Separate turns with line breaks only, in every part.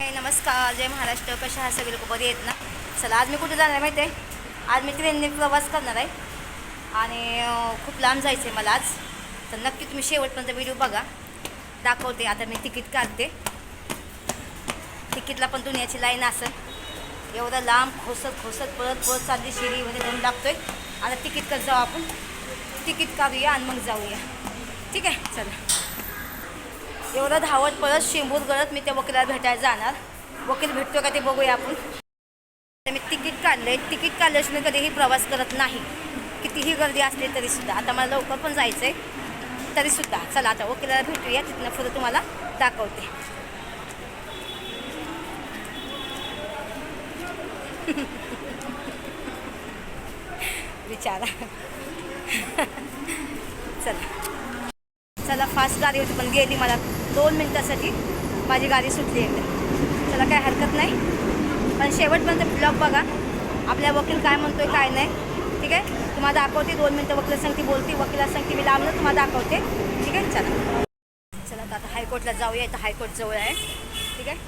नमस्कार. जय महाराष्ट्र. कशा आहात? सगळे लोक बरे आहेत ना? चला आज मी कुठे जाणार आहे माहिती आहे आज मी ट्रेनने प्रवास करणार आहे. आणि खूप लांब जायचं आहे मला आज. तर नक्की तुम्ही शेवटपर्यंत व्हिडिओ बघा. दाखवते. आता मी तिकीट काढते. तिकीटला पण दुनियाची लाईन असेल. एवढं लांब खोसत खोसत परत परत चालली शिरीमध्ये दम लागतोय. आता तिकीट कर जाऊ आपण. तिकीट काढूया आणि मग जाऊया. ठीक आहे? चला. एवढं धावत परत शेंबूर गळत मी त्या वकिलाला भेटायला जाणार. वकील भेटतो का ते बघूया आपण. तर मी तिकीट काढलंय. तिकीट काढल्याशिवाय मी कधीही प्रवास करत नाही. कितीही गर्दी असली तरीसुद्धा. आता मला लवकर पण जायचं आहे तरीसुद्धा. चला आता वकिलाला भेटूया. तिथनं पुढं तुम्हाला दाखवते. विचारा. चला. चला फास्ट गाडी होती पण गेली मला. दोन मिनटासाठी माझी गाडी सुटली एकदा. चला काय हरकत नाही. पण शेवटपर्यंत ब्लॉग बघा. आपल्या वकील काय म्हणतोय काय नाही. ठीक आहे? तुम्हाला दाखवते दोन मिनटं वकील सांगते बोलते वकिला सांगते मी लांबलं तुम्हाला दाखवते. ठीक आहे? चला. चला आता आता हायकोर्टला जाऊया. इथं हायकोर्ट जवळ आहे. ठीक आहे?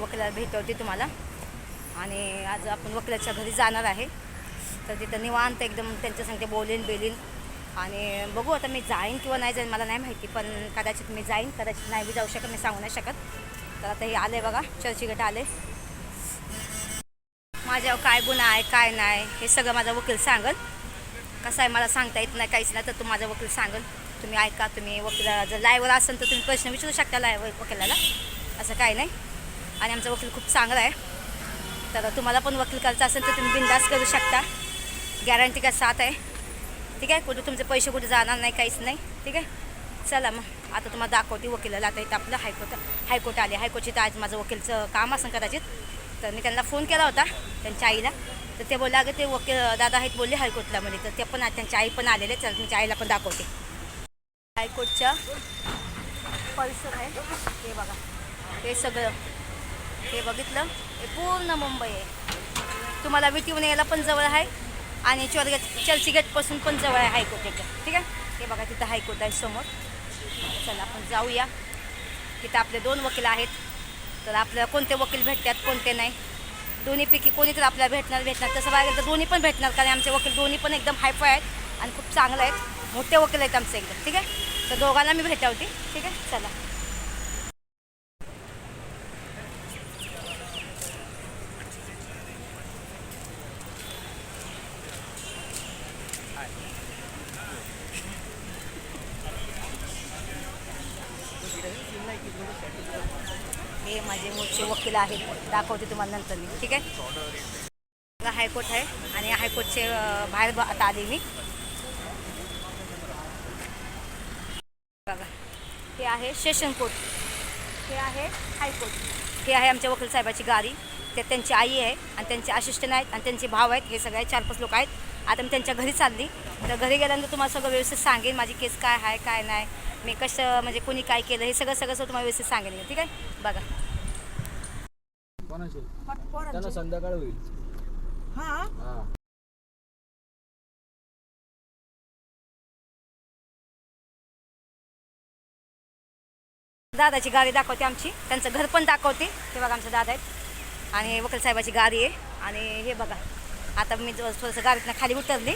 वकिला भेटवते तुम्हाला. आणि आज आपण वकिलाच्या घरी जाणार आहे. तर तिथं निवांत एकदम त्यांच्या सांगते बोलीन बेलीन आणि बघू आता मी जाईन किंवा नाही जाईन मला नाही माहिती पण कदाचित मी जाईन कदाचित नाही बी जाऊ शकत मी सांगू नाही शकत. तर आता हे आले बघा चर्चीगट आले. माझ्यावर काय गुन्हा आहे काय नाही हे सगळं माझा वकील सांगल. कसं आहे मला सांगता येत नाही काहीच नाही तर तो माझा वकील सांगल. तुम्ही ऐका तुम्ही वकिला जर लायवर असेल तर तुम्ही प्रश्न विचारू शकता लायवर वकिलाला. असं काही नाही. आणि आमचा वकील खूप चांगला आहे. तर तुम्हाला पण वकील करायचं असेल तर तुम्ही बिंदास करू शकता. गॅरंटी का साथ आहे? ठीक आहे? कुठे तुमचे पैसे कुठे जाणार नाही काहीच नाही. ठीक आहे? चला मग. आता तुम्हाला दाखवते वकिलाला. आता इथं आपलं हायकोर्ट हायकोर्ट आले. हायकोर्टची तर आज माझं वकीलचं काम असं कदाचित. तर मी त्यांना फोन केला होता त्यांच्या आईला. तर ते बोलले अगं ते वकील दादा आहेत बोलले हायकोर्टला म्हणजे तर ते पण त्यांच्या आई पण आलेले चल तुमच्या आईला पण दाखवते. हायकोर्टच्या परिसर आहे. हे बघा. हे सगळं. हे बघितलं. हे पूर्ण मुंबई आहे. तुम्हाला विटीवून यायला पण जवळ आहे. आणि चर्चगेट चर्चगेटपासून पण जवळ आहे हायकोर्ट एकदम ठीक आहे? हे बघा तिथं हायकोर्ट आहे समोर. चला आपण जाऊया. तिथं आपले दोन वकील आहेत. तर आपल्याला कोणते वकील भेटतात कोणते नाही? दोन्हीपैकी कोणी तर आपल्याला भेटणार भेटणार. तसं बघायला तर दोन्ही पण भेटणार कारण आमचे वकील दोन्ही पण एकदम हायफाय आहेत आणि खूप चांगले आहेत. मोठे वकील आहेत आमचे एकदम. ठीक आहे? तर दोघांना मी भेटावती. ठीक आहे? चला. हे वकील आहेत दाखवते तुम्हाला नंतर मी ठीक आहे? हायकोर्ट आहे आणि हायकोर्टचे बाहेर आता आले मी. बघा हे आहे सेशन कोर्ट. हे आहे हायकोर्ट. हे आहे आमच्या वकील साहेबाची गाडी ते त्यांची आई आहे आणि त्यांचे असिस्टंट आहेत आणि त्यांचे भाव आहेत. हे सगळे चार पाच लोक आहेत. आता मी त्यांच्या घरी चालली. तर घरी गेल्यानंतर तुम्हाला सगळं व्यवस्थित सांगेन. माझी केस काय आहे काय नाही. मी कसं म्हणजे कोणी काय केलं हे सगळं सगळं सगळं तुम्हाला व्यवस्थित सांगेन ठीक आहे? बघा.
कोणाचे? त्यांना संध्याकाळ होईल.
हा?
हा.
दादाची गाडी दाखवते आमची. त्यांचं घर पण दाखवते. हे बघा आमचे दादा आहेत. आणि वकील साहेबाची गाडी आहे. आणि हे बघा. आता मी जो- थोडंसं गाडीतनं खाली उतरली.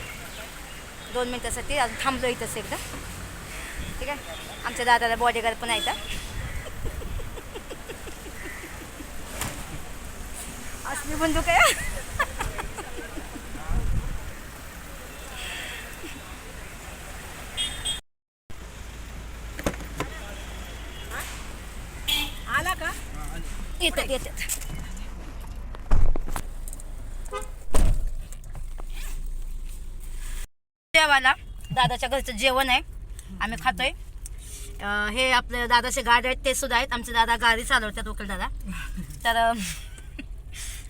दोन मिनटासाठी अजून थांबलो इथंच एकदा. ठीक आहे? आमच्या दादाला बॉडीगार्ड पण आहे इथं. असली बंदूक आहे.
आला का?
येतात येतात. जेवायला दादाच्या घरचं जेवण आहे. आम्ही खातोय. हे आपले दादाचे गाडी आहेत ते सुद्धा आहेत. आमचे दादा गाडी चालवतात वकील दादा. तर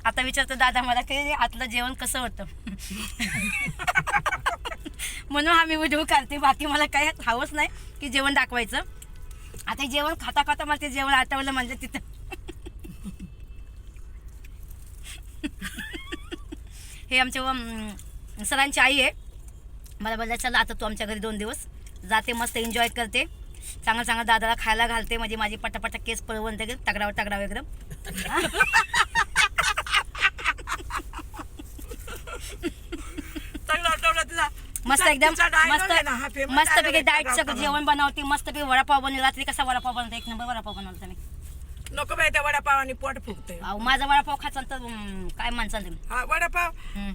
आता विचारतो दादा मला की आतलं जेवण कसं होतं? म्हणून आम्ही व्हिडिओ काढते. बाकी मला काही हवंच नाही की जेवण दाखवायचं. आता जेवण खाता खाता मला ते जेवण आठवलं म्हणजे तिथं. हे आमच्या सरांची आई आहे. मला बोलला चला आता तू आमच्या घरी दोन दिवस जाते मस्त एन्जॉय करते. चांगलं चांगलं दादाला खायला घालते. म्हणजे माझी पटापटा केस पळवून तगडावर तगडा वगैरे
चांगला आठवला तुझा
मस्त एकदम मस्त मस्तपैकी डाएटचं
गावठाणाला.
जेवण बनवते मस्तपैकी वडापाव बनवला रात्री कसा वडापाव बनवता एक नंबर वडापाव बनवला तुम्ही
नको बाई त्या वडापावानी पोट फुगते
अहो, माझा वडापाव खाचा तर काय म्हणसान तुम्ही?
हा वडापाव?
हम्म.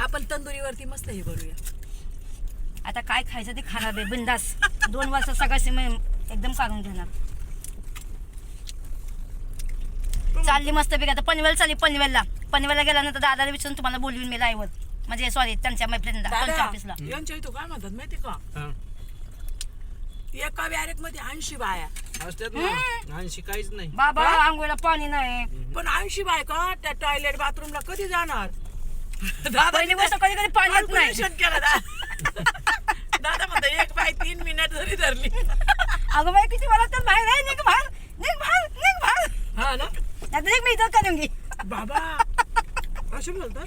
आपण तंदुरीवरती मस्त हे करूया
आता काय खायचं ते खाणार बे बिंदास. दोन वर्ष सगळं मी एकदम काढून घेणार. चालली मस्तपैकी आता पनवेल चालली पनवेलला. पनवेलला गेल्यानंतर दादाला विचारून तुम्हाला बोलवीन मी लाईव्ह म्हणजे सॉरी त्यांच्या मैत्रिणीला त्यांच्या
दादा
ऑफिसला
यांच्या इथं काय म्हणतात माहिती का?
हा.
एका बॅरेकमध्ये ऐंशी बाया.
असतात ना. ऐंशी काहीच नाही.
बाबा आंघोळीला पाणी नाही.
पण ऐंशी बायका त्या टॉयलेट बाथरूमला कधी जाणार? दादा
पहिली गोष्ट कधी कधी पाणी नाही.
Calculation केलं दा- दादा म्हणता एक बाय तीन मिनिट जरी धरली.
अगं बाई किती मला तर बाहेर आहे निघ बाहेर निघ बाहेर निघ बाहेर.
हा ना?
नाहीतर निघ मी इथं करून घे.
बाबा असे बोलतात?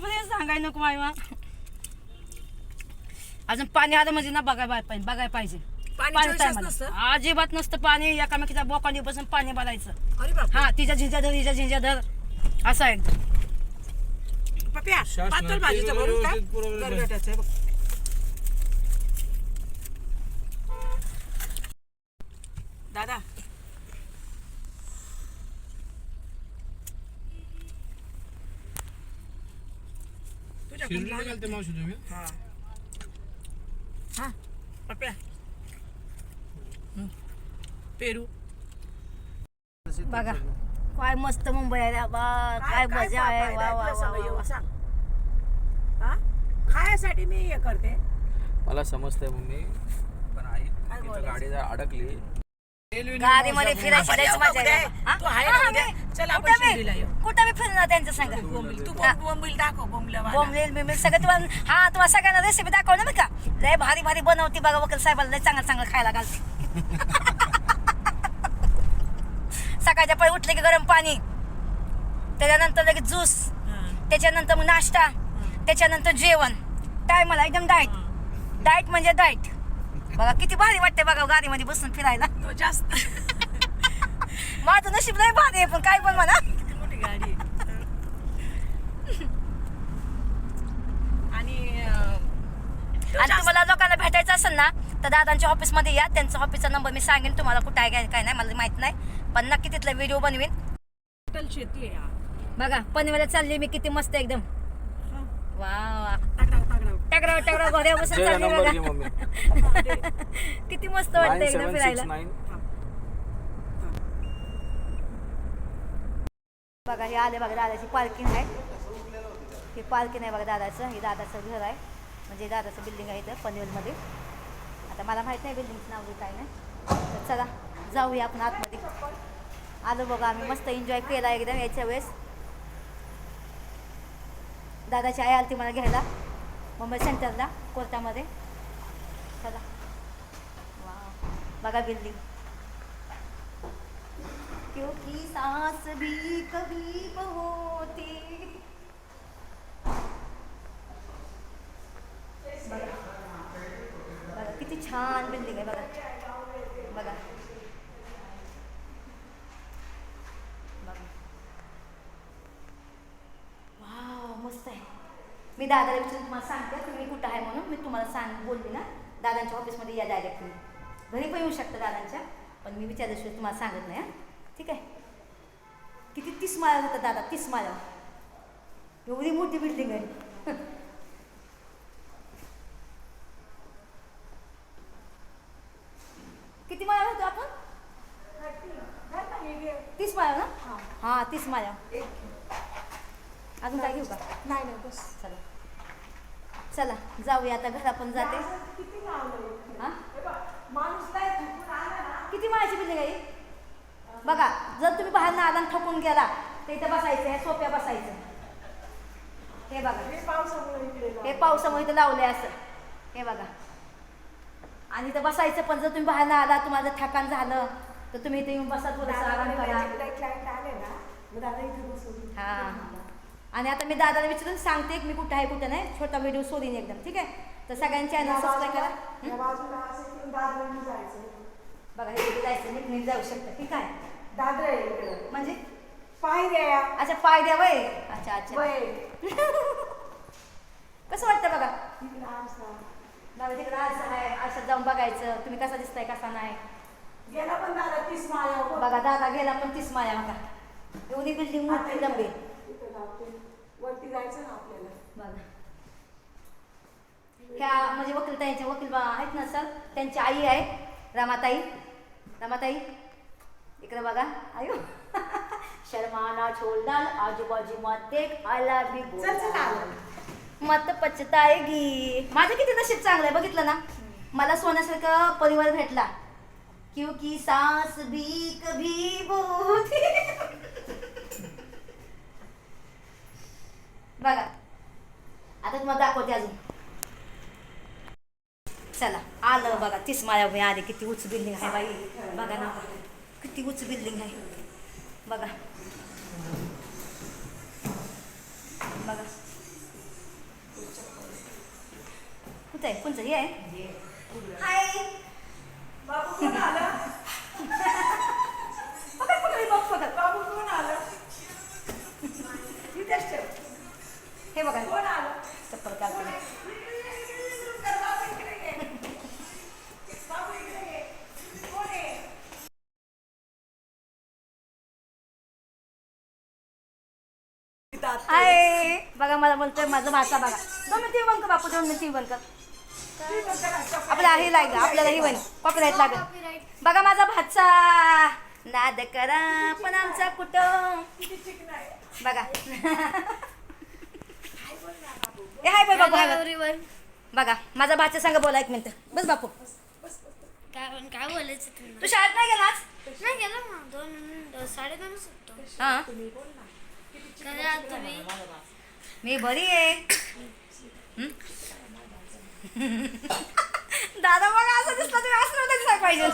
बापरे सांगाय नको अजून पाणी आलं म्हणजे ना बघाय पाहिजे बघायला पाहिजे? अजिबात नसतं पाणी एकामेकीच्या बोकांनी बसून पाणी भरायचं हा तिच्या झिंजा धर हिच्या झिंजा धर. असं आहे.
पातळ भाजीचं भरून
पुरवलं
टाक
पाहिजे.
गरगटाचं आहे बघ दादा कुंडला-
गेलते मावशी तुम्ही
हा हा पप्या. पेरू
बघा काय मस्त मुंबई आहे बा काय मजा आहे वा वा वा.
सांग. हा? खायासाठी मी हे करते
मला समजतंय मम्मी पण आई? गाडी जर अडकली
गाडीमध्ये फिरायची लयच मजा आहे
उद्या,
हा?
तू आहे
हा,
ना उद्या?
मी-
चल आपण
कुठं मी-
शिर्डीला येऊ.
कुठं मी फिरणार त्यांच्या संग?
बोंबील तू
हा.
बोंब- बोंबील दाखव बोंबला मला.
बोंबलेल बिंबलेल सगळं तुम्हाला हा तुम्हाला सगळ्यांना रेसिपी दाखवलं ना का? लय भारी भारी बनवती बघा वकील साहेबाला लय चांगलं चांगलं खायला घालते. सकाळच्या पहिले उठले की गरम पाणी. त्याच्यानंतर लगेच ज्यूस
हा.
त्याच्यानंतर मग नाश्ता. त्याच्यानंतर जेवण. टायमाला एकदम डाएट डाएट म्हणजे डाएट बघा किती भारी वाटते बघा गाडीमध्ये बसून फिरायला.
तो जास्त
माझं नशीब भारी आहे पण काय पण म्हणा
मोठी गाडी आहे. आणि अं, तो
आणि
जास्त-
तुम्हाला लोकांना भेटायचं असेल ना तर दादांच्या ऑफिसमध्ये या त्यांचा ऑफिसचा नंबर मी सांगेन तुम्हाला कुठं आहे काय काय नाही मला माहीत नाही पण नक्की तिथला व्हिडिओ बनवीन
टोटल शेती आहे हा.
बघा पनवेला चालली मी किती मस्त एकदम。वा वा
टाकडाव, टाकडाव.
टगराव टगराव घोड्या बसून चालली बघा. किती मस्त वाटतं एकदम फिरायला. बघा हे आले बघा दादाची पार्किंग आहे. हे पार्किंग आहे बघा दादाचं. हे दादाचं घर आहे. म्हणजे दादाचं बिल्डिंग आहे इथं पनवेलमध्ये. आता मला माहीत नाही बिल्डिंगचं नाव काय नाही. तर चला जाऊया आपण आतमध्ये. आलो बघा आम्ही. मस्त एन्जॉय केला एकदम याच्या वेळेस. दादाची आई आलती मला घ्यायला मुंबई सेंटरला, कोर्टामध्ये. चला. बघा बिल्डिंग. क्योंकि सांस भी कभी होती बघा. बघा, किती छान बिल्डिंग बघा बघा. बघा. वाव मस्त आहे. मी दादाला विचारून तुम्हाला सांगते तुम्ही कुठं आहे म्हणून? मी तुम्हाला सांग बोलली ना दादांच्या ऑफिसमध्ये या डायरेक्ट तुम्ही. घरी पण येऊ शकता दादांच्या पण मी विचारल्याशिवाय तुम्हाला सांगत नाही हां. ठीक आहे? किती तीस माळ्या होतात दादा तीस माळ्या. एवढी मोठी बिल्डिंग आहे. किती माळ्या होतो आपण? तीस माळ्या ना? हां. तीस माळ्या. अजून काय घेऊ का?
नाही नाही बस.
चला. चला जाऊया आता घरा पण जाते
किती लावलंय?
हां?
माणूस काय थकून आला ना?
किती माळाची बिल्डिंग आहे? बघा जर तुम्ही बाहेर आला आणि थकून गेला तर इथं बसायचं हे सोप्या बसायचं. हे बघा.
हे पावसामुळे
हे इथं लावले असं. हे बघा. आणि इथं बसायचं पण जर तुम्ही बाहेर आला तुम्हाला जर थकान झालं तर तुम्ही इथे येऊन बसा थोडंसं आराम करा.
क्लायंट आले ना मग दादा इथे बसवून
हा. आणि आता मी दादाला विचारून सांगते मी कुठं आहे कुठं नाही. छोटा व्हिडिओ सोडीन एकदम ठीक आहे? तर सगळ्यांनी चॅनल सबस्क्राईब करा. बघा हे जायचं नीट जाऊ शकतं ठीक आहे?
दादर
म्हणजे?
पायऱ्या
अच्छा पाय द्या वय. अच्छा अच्छा.
वय.
कसं वाटतं बघा? तिकडं असं आहे असं जाऊन बघायचं. तुम्ही कसा दिसताय कसा नाही?
गेला पण दादा तीस माळ्या.
बघा दादा गेला पण तीस माया बघा. एवढी बिल्डिंग मोठी लंबी.
वरती जायचं ना आपल्याला?
बघा. ह्या म्हणजे वकीलताईंच्या वकील बा आहेत ना सर? त्यांची आई आहे रमाताई. रमाताई इकडे बघा. आयो शर्माना छोलदाल आजूबाजू मत देख आला भी
चल चल आलं.
मत माझं किती नशीब चांगलं आहे बघितलं ना? मला सोन्यासारखं परिवार भेटला. क्योंकि सास भी कभी बघा आता तुम्हाला दाखवते अजून. चला आलं बघा तीस माळ्या मी आले किती उच्च बिल्डिंग आहे बाई. बघा ना किती उच्च बिल्डिंग आहे. बघा. बघा. कुठं आहे? कोणचं हे आहे? हाय. हे बघा. दोन मिनिट बंद कर बापू दोन मिनिट बंद कर. आपल्याला हे लागलं आपल्याला ही बन कॉपीराईट लागल बघा माझा भाचा नाद करा पण आमचा
आहे.
बघा ए हाय.
एव्हरीवन
बघा माझा भाचा सांग बोला एक मिनिट बस बापू
काय बोलायचं
तू शाळेत नाही गेला?
नाही गेलो दोन साडेदोन सुटतो
हा मी बरी आहे? दादा बघा असं दिसलं तुम्ही असं नव्हतं दिसायला पाहिजे.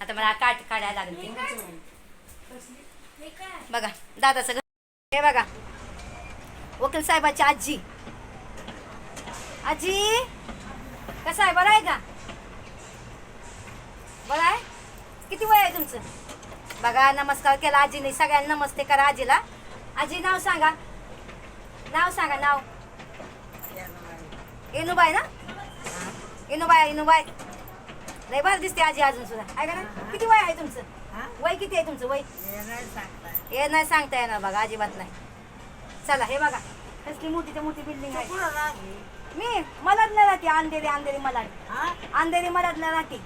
आता मला काट काढायला लागेल. बघा दादाचं हे बघा. वकील साहेबाची आजी. आजी कसं आहे बरं आहे का? बरं आहे? किती वय आहे तुमचं? बघा नमस्कार केला आजीने. सगळ्यांना नमस्ते करा आजीला. आजी नाव सांगा. नाव सांगा नाव. इनुबाई ना? इनुबाई इनुबाई. लय भारी दिसते आजी अजून सुद्धा. आहे का ना किती वय आहे तुमचं? वय किती आहे तुमचं? वय? हे नाही सांगता येणार बघा अजिबात नाही. चला हे बघा. कसली मोठी ते मोठी बिल्डिंग आहे मी मलाच नाही राहते अंधेरी अंधेरी मला अंधेरी मलाच नाही राहते.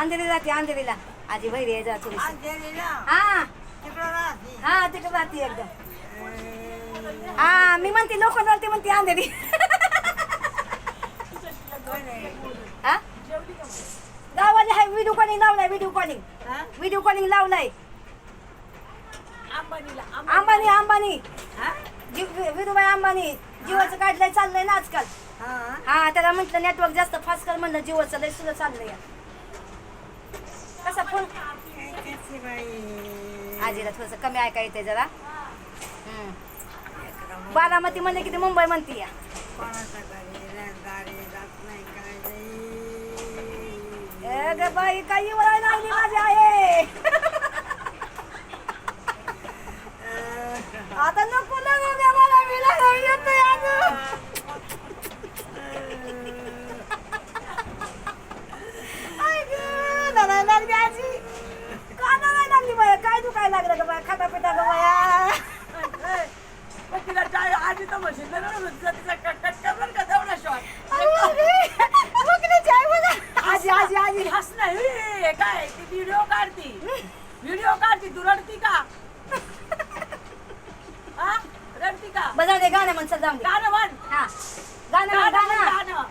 अंधेरी राहते अंधेरीला. आजी बहिरी आहे जरा थोडीशी. हा. हा तिकडे राहते एकदम. हा मी म्हणते लोक राहते म्हणते अंधेरी हा गावाला आहे व्हिडिओ कॉलिंग लावलाय व्हिडिओ कॉलिंग व्हिडिओ कॉलिंग लावलाय अंबानी अंबानी विधुबाई अंबानी जिओचं काढलंय चाललंय ना आजकाल हा त्याला म्हटलं नेटवर्क जास्त फास्ट कर म्हणलं जिओचं लय सुद्धा चाललंय कसा फोन आजीला थोडस कमी ऐका येते जरा हम्म. बारामती म्हणले की ती मुंबई म्हणती या? ए ग बाई काही वळायला लागली माझी आहे आता नको लागू द्या मला मी लागू येतोय अगं. आई गं, रडायला लागली आजी का रडायला लागली बाया काय तू काय लागलं ग बाया खाता पिता ग बाया
मग तिला काय आधी तर म्हशील ना तिचा तिचा कटकट बरं का तेवढा शॉट
वकिलाची आई बघा आजी आजी आजी
हस नाही हे काय ती व्हिडिओ काढती व्हिडिओ काढती तू रडती का हा रडती का
बजा दे गाणं जाऊन दे
गाणं म्हण.
हा. गाणं म्हण,
गाणं म्हण,
गाणं.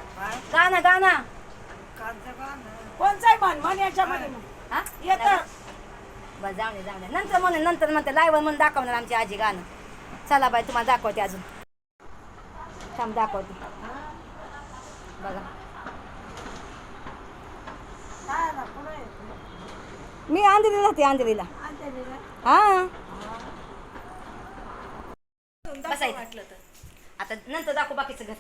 गाणं.
गाणं गाणं.
कोणचाही म्हण म्हण याच्यामध्ये. म्हण.
हा?
येतं
बरं जाऊ दे जाऊ दे नंतर म्हणून नंतर म्हणते लाईव्ह म्हणून दाखवणार आमची आजी गाणं. चला बाई तुम्हाला दाखवते अजून. थांब दाखवते. बघा.
काय ना, पुढं येतं.
मी अंधेरीला राहते अंधेरीला
अंधेरीला.
हा.
दाखव
बसायचं. आता नंतर दाखवू बाकीचं घर.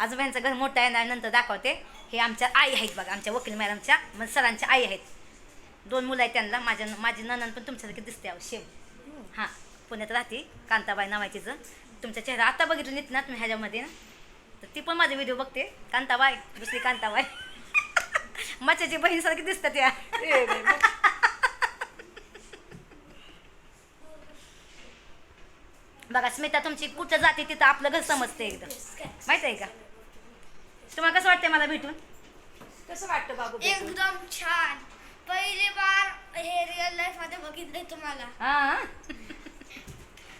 आजोबांचं घर मोठं आहे ना नंतर दाखवते हे आमच्या आई आहेत बघा आमच्या वकील मॅडमच्या मग सरांच्या आई आहेत. दोन मुलं आहेत त्यांना माझ्या माझी ननन पण तुमच्यासारखी दिसते अहो शेव. हां पुण्यात राहते कांताबाई नावाची जण. तुमचा चेहरा आता बघितलं नीट ना तुम्ही ह्याच्यामध्ये ना. तर ती पण माझे व्हिडिओ बघते. कांताबाई दुसरी कांताबाई. मच्छाची बहीणसारखी दिसतात त्या
ए रे, मग
बघा स्मिता तुमची कुठं जाते तिथं आपलं घर समजते एकदम. माहीत आहे का? तुम्हाला कसं वाटतंय मला भेटून?
कसं वाटतं बाबू भेटून?
एकदम छान. पहिली बार हे रिअल लाईफमध्ये बघितले तुम्हाला.
हा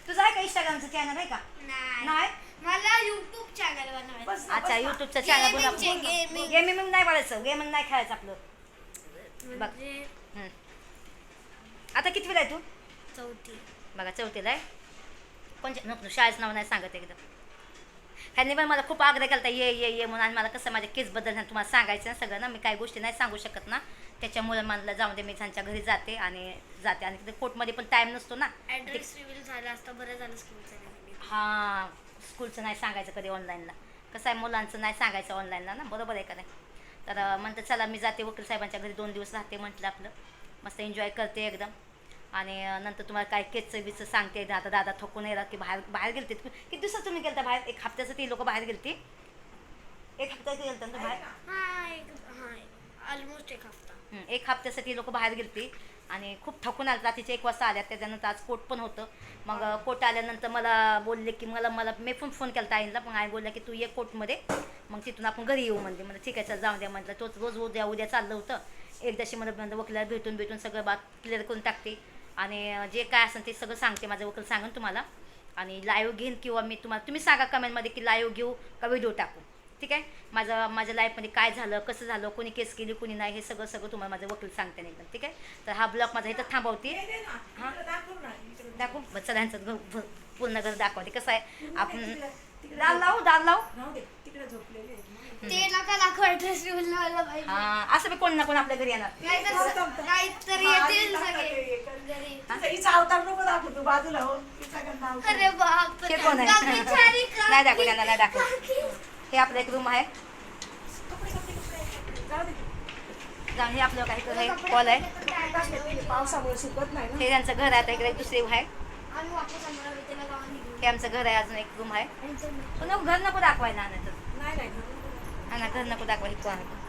तुझं आहे का इंस्टाग्रामचं चॅनल आहे का?
नाही.
नाही?
मला युट्यूब चॅनल बनवायचं.
बस ना,
अच्छा
बस ना.
युट्यूबचं
Gaming चे,
चॅनल
gaming.
गेमिंग नाही बोलायचं गेमिंग नाही खेळायचं आपलं. बघ.
म्हणजे
हम्म. आता किती वेळ आहे तू?
चौथी.
बघा चौथीला आहे. नको शाळेचं नाव नाही सांगत एकदम. ह्यांनी पण मला खूप आग्रह केला ये ये ये म्हणून. आणि मला कसं माझ्या केसबद्दल तुम्हाला सांगायचं ना सगळं ना मी काही गोष्टी नाही सांगू शकत ना. त्याच्यामुळे मला जाऊन दे मी त्यांच्या घरी जाते आणि जाते. आणि तिथे कोर्टमध्ये पण टाईम नसतो ना.
ऍड्रेस रिव्हील झाला असता बरं झालं स्कूलचं
हां स्कूलचं नाही सांगायचं कधी ऑनलाईनला कसं आहे मुलांचं नाही सांगायचं ऑनलाईनला ना बरोबर आहे का नाही? तर म्हणतं चला मी जाते वकील साहेबांच्या घरी दोन दिवस राहते म्हटलं आपलं. मस्त एन्जॉय करते एकदम. आणि नंतर तुम्हाला काय केसचं बिचं सांगते. आता दादा थकून नाही राहत की बाहेर बाहेर गेलते. किती दिवसात तुम्ही गेलता बाहेर? एक हप्त्याचं ती लोक बाहेर गेलती? एक हप्त्याचं गेलता ना बाहेर?
एक ऑलमोस्ट एक हफ्ता
हं, एक हप्त्यासाठी लोक बाहेर गेलती. आणि खूप थकून आले रात्रीचे एक वाजता आल्या त्याच्यानंतर आज कोर्ट पण होतं. मग कोर्ट आल्यानंतर मला बोलले की मला मला मी पण फोन केला आईला. पण आई बोलल्या की तू ये कोर्टमध्ये. मग तिथून आपण घरी येऊ म्हणजे मला ठीक आहे चल जाऊ द्या. म्हटलं तोच रोज उद्या उद्या चाललं होतं. एकदाशी मला वकिलाला भेटून भेटून सगळं बात क्लिअर करून टाकते. आणि जे काय असेल ते सगळं सांगते माझं वकील सांगेन तुम्हाला. आणि लाईव्ह घेईन किंवा मी तुम्हाला तुम्ही सांगा कमेंटमध्ये की लाईव्ह घेऊ का व्हिडिओ टाकू. ठीक आहे? माझं माझ्या लाईफमध्ये काय झालं कसं झालं कोणी केस केली कोणी नाही हे सगळं सगळं तुम्हाला माझं वकील सांगते ना एकदम ठीक आहे? तर हा ब्लॉग माझा इथं थांबवते. हा.
दाखव
घर- पूर्ण घर दाखवते कसं आहे आपण दार लावू दार लावू
राहू दे, तिकडे झोपलेले आहेत ना.
ते पाहिजे.
हा असं बी कोण ना कोण आपल्या घरी येणार.
नाहीतर नाहीतर
हा,
येतील सगळे. घरी.
तिचा हिचा अवतार नको दाखव तू बाजूला हो. तिचा गंधा अवतार.
अरे बाप
हे कोण आहे? नाही दाखवू त्यांना नाही दाखवू. हे आपलं एक रूम आहे.
कपडे, कपडे, कपडे. जाऊ दे.
जाऊन हे आपलं काही हे हॉल आहे.
टाकले पावसामुळे सुकत नाही ना.
हे त्यांचं घर आहे आता इकडे एक दुसरे आहे.
आम्ही वापस अमरावतीला गावात निघलो
हे आमचं घर आहे अजून एक रूम आहे.
आणि
पण घर नको दाखवायला ना तर.
नाही नाही घरून-
हा ना घर नको दाखवा हे कोण आहे